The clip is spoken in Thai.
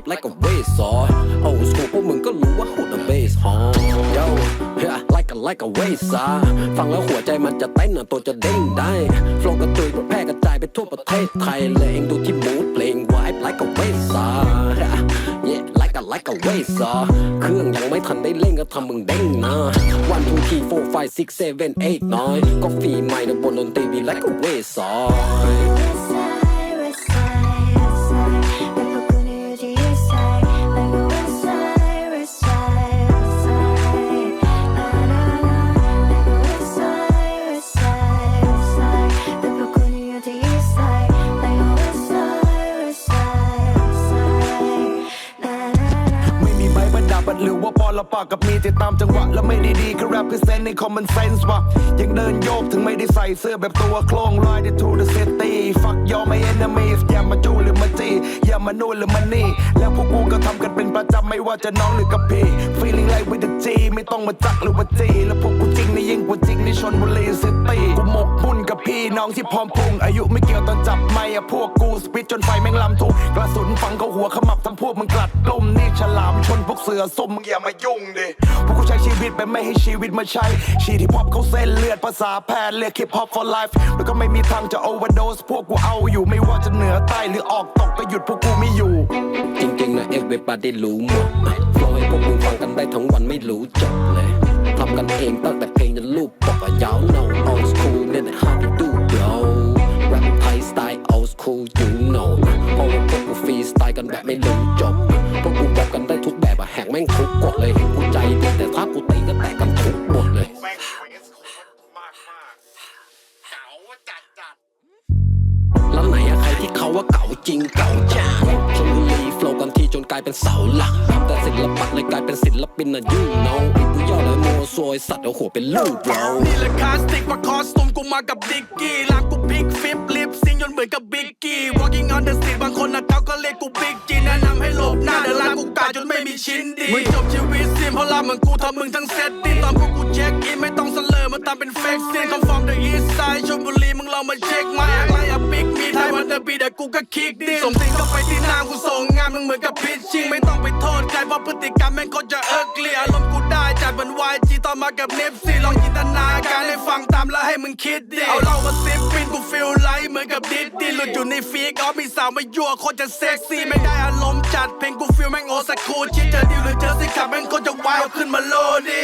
vibe like a waste ซอ old school พวกมึงก็รู้ว่า who the bass ฮะ yo yeah like a like a waste ซะฟังแล้วหัวใจมันจะเต้นตัวจะเด้งได้ flow กระตุยแพร่กระจายไปทั่วประเทศไทยเลยเองดูที่ mood เพลง vibe like a waste ซะ yeah like a like a waste ซะเครื่องยังไม่ทันได้เล่นก็ทำมึงเด้งนะ one two three four five six seven eight nine ก็ฟีใหม่นะบนดนตรี be like a waste บประดับหรือว่าปอละปากกับมีแต่ตามจังหวะ แล้วไม่ได้ดีก็แรปคือเซนในคอมมอนเซนส์ว่ะยังเดินโยกถึงไม่ได้ใส่เสื้อแบบตัวโครง ride to the city fuck your my enemies อย่ามาจู้หรือมาจีอย่ามานู่นหรือมานี่ แล้วพวกกูก็ทำกันเป็นประจำไม่ว่าจะน้องหรือกับพี่ feeling like with the ต้องมาจักหรือว่าจีแล้วพวกกูจริงนี่ยิ่งกว่าจริงในชนบุรีซิตี้กูหมกมุ่นกับพี่น้องที่พร้อมพุ่งอายุไม่เกี่ยวตอนจับไม่อะพวกกูสปิดจนไฟแม่งลำถูกกระสุนฝังเข้าหัวขมับทั้งพวกมึงกลัดกลุ่มนี่ฉลามชนพวกเสือส้มมึงอย่ามายุ่งดิพวกกูใช้ชีวิตแบบไม่ให้ชีวิตมาใช้ชีที่พอปเขาเส้นเลือดภาษาแพทย์เรียก hip hop for life แล้วก็ไม่มีทางจะ overdose พวกกูเอาอยู่ไม่ว่าจะเหนือใต้หรือออกตกก็หยุดพวกกูไม่อยู่ จริงๆนะ everybody รู้หมดโฟล์ให้พวกมึงฟังกันได้ทั้งวันไม่รู้จบ ล์ old school you know เพราะว่าพวกกูฟรีสไตล์กันแบบไม่รู้จบ พวกกูบอกกันได้ทุกแบบอะแหกแม่งทุกกฎเลยเห็นกูใจดีแต่ถ้ากูตีก็แตกกันทุกบทเลย แม่งคุยกันมากมากเก๋าจัดจัดแล้วไหนอะใครที่เขาว่าเก่าจริงเก่าจ้าชนบุรีโฟล์กันทีจนกลายเป็นเสาหลักทำแต่ศิลปะเลยกลายเป็นศิลปินอะยุ่งน้องไอ้ผู้ย่อเลยโมซวยสัตว์เอาหัวเป็นลูกเรานี่แหละคลาสติกมาคอสตูมกูมากับดิกกี้ลากกูพลิกฟิปลิปซิงจนเหมือนกับบิ๊กางคนนะเขาก็เรียกกูบิ๊กจีนแนะนำให้หลบหน้าเดี๋ยวลากกูกาจนไม่มีชิ้นดีมึงจบชีวิตซิมเพราะลาเหมือนกูทำมึงทั้งเซตติ้งตอนพวกกูเช็คอินไม่ต้องเสลอมาตามเป็นเฟกซินคำฟอร์ม the east side ชลบุรีมึงลองมาเช็คมาแอคไลอะบิ๊กมีไทยวันเดอร์บีแต่กูก็คิกดิส่งสิ่งเข้าไปที่น้ากูส่งงานมึงเหมือนกับพิชชิ่งไม่ต้องไปโทษใครเพราะพฤติกรรมแม่งก็จะเอิกเลียอารมณ์กูได้จัดเหมือนวาย อนมากับเนฟซีลองจินตนาการให้ฟังตามแล้วให้มึงคิดดิ เอาเรามาซิปปินกูฟีลไลท์เหมือนกับดิดดิหลุดอยู่ในฟีกออฟมีสาวมายั่วโคตรจะเซ็กซี่ไม่ได้อารมณ์จัดเพลงกูฟีลแม่งโอสคูชิดเจอดิวหรือเจอสิขับแม่งโคตรจะวายเอาขึ้นมาโลดิ